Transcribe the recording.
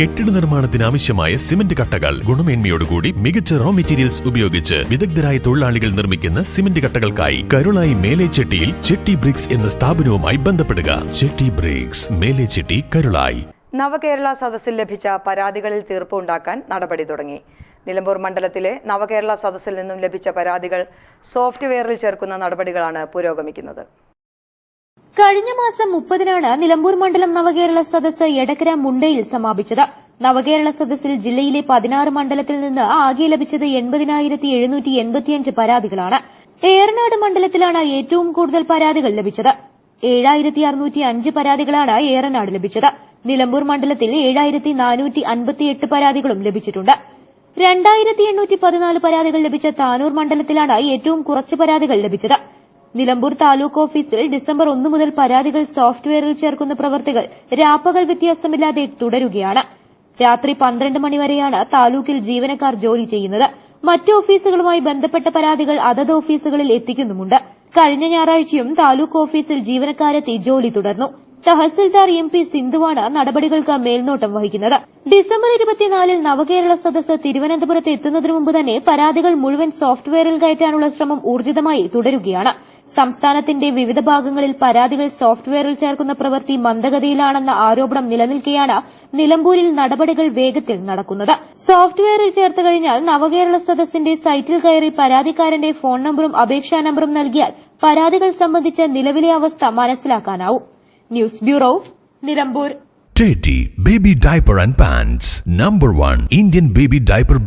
കെട്ടിട നിർമ്മാണത്തിന് ആവശ്യമായ സിമന്റ് കട്ടകൾ. ഗുണമേന്മയോടുകൂടി മികച്ച റോ മെറ്റീരിയൽസ് ഉപയോഗിച്ച് വിദഗ്ധരായ തൊഴിലാളികൾ നിർമ്മിക്കുന്ന സിമന്റ് കട്ടകൾക്കായി കരുളായി മേലേച്ചെട്ടിയിൽ ചെട്ടി ബ്രിക്സ് എന്ന സ്ഥാപനവുമായി ബന്ധപ്പെടുക. ചെട്ടി ബ്രിക്സ് മേലേച്ചെട്ടി കരുളായി. നവകേരള സദസ്സിൽ ലഭിച്ച പരാതികളിൽ തീർപ്പ് ഉണ്ടാക്കാൻ നടപടി തുടങ്ങി. നിലമ്പൂർ മണ്ഡലത്തിലെ നവകേരള സദസ്സിൽ നിന്നും ലഭിച്ച പരാതികൾ സോഫ്റ്റ്വെയറിൽ ചേർക്കുന്ന നടപടികളാണ് പുരോഗമിക്കുന്നത്. കഴിഞ്ഞ മാസം മുപ്പതിനാണ് നിലമ്പൂർ മണ്ഡലം നവകേരള സദസ് എടക്കര മുണ്ടയിൽ സമാപിച്ചത്. നവകേരള സദസ്സിൽ ജില്ലയിലെ പതിനാറ് മണ്ഡലത്തിൽ നിന്ന് ആകെ ലഭിച്ചത് എൺപതിനായിരത്തി എഴുന്നൂറ്റി എൺപത്തിയഞ്ച് പരാതികളാണ്. ഏറനാട് മണ്ഡലത്തിലാണ് ഏറ്റവും കൂടുതൽ പരാതികൾ ലഭിച്ചത്. ഏഴായിരത്തി അറുന്നൂറ്റി അഞ്ച് പരാതികളാണ് ഏറനാട് ലഭിച്ചത്. നിലമ്പൂർ മണ്ഡലത്തിൽ ഏഴായിരത്തി നാനൂറ്റി അൻപത്തിയെട്ട് പരാതികളും ലഭിച്ചിട്ടുണ്ട്. രണ്ടായിരത്തി എണ്ണൂറ്റി പതിനാല് പരാതികൾ ലഭിച്ച താനൂർ മണ്ഡലത്തിലാണ് ഏറ്റവും കുറച്ച് പരാതികൾ ലഭിച്ചത്. നിലമ്പൂർ താലൂക്ക് ഓഫീസിൽ ഡിസംബർ ഒന്നു മുതൽ പരാതികൾ സോഫ്റ്റ്വെയറിൽ ചേർക്കുന്ന പ്രവർത്തികൾ രാപ്പകൽ വ്യത്യാസമില്ലാതെ തുടരുകയാണ്. രാത്രി പന്ത്രണ്ട് മണിവരെയാണ് താലൂക്കിൽ ജീവനക്കാർ ജോലി ചെയ്യുന്നത്. മറ്റ് ഓഫീസുകളുമായി ബന്ധപ്പെട്ട പരാതികൾ അതത് ഓഫീസുകളിൽ എത്തിക്കുന്നുമുണ്ട്. കഴിഞ്ഞ ഞായറാഴ്ചയും താലൂക്ക് ഓഫീസിൽ ജീവനക്കാരെത്തി ജോലി തുടർന്നു. തഹസിൽദാർ എം പി സിന്ധുവാണ് നടപടികൾക്ക് മേൽനോട്ടം വഹിക്കുന്നത്. ഡിസംബർ ഇരുപത്തിനാലിൽ നവകേരള സദസ് തിരുവനന്തപുരത്ത് എത്തുന്നതിനു മുമ്പ് തന്നെ പരാതികൾ മുഴുവൻ സോഫ്റ്റ്വെയറിൽ കയറ്റാനുള്ള ശ്രമം ഊർജിതമായി തുടരുകയാണ്. സംസ്ഥാനത്തിന്റെ വിവിധ ഭാഗങ്ങളിൽ പരാതികൾ സോഫ്റ്റ്വെയറിൽ ചേർക്കുന്ന പ്രവൃത്തി മന്ദഗതിയിലാണെന്ന ആരോപണം നിലനിൽക്കെയാണ് നിലമ്പൂരിൽ നടപടികൾ വേഗത്തിൽ നടക്കുന്നത്. സോഫ്റ്റ്വെയറിൽ ചേർത്ത് കഴിഞ്ഞാൽ നവകേരള സദസ്സിന്റെ സൈറ്റിൽ കയറി പരാതിക്കാരന്റെ ഫോൺ നമ്പറും അപേക്ഷാ നമ്പറും നൽകിയാൽ പരാതികൾ സംബന്ധിച്ച നിലവിലെ അവസ്ഥ മനസ്സിലാക്കാനാവും. News bureau Nilambur. Teddy Baby Diaper and Pants Number 1 Indian Baby Diaper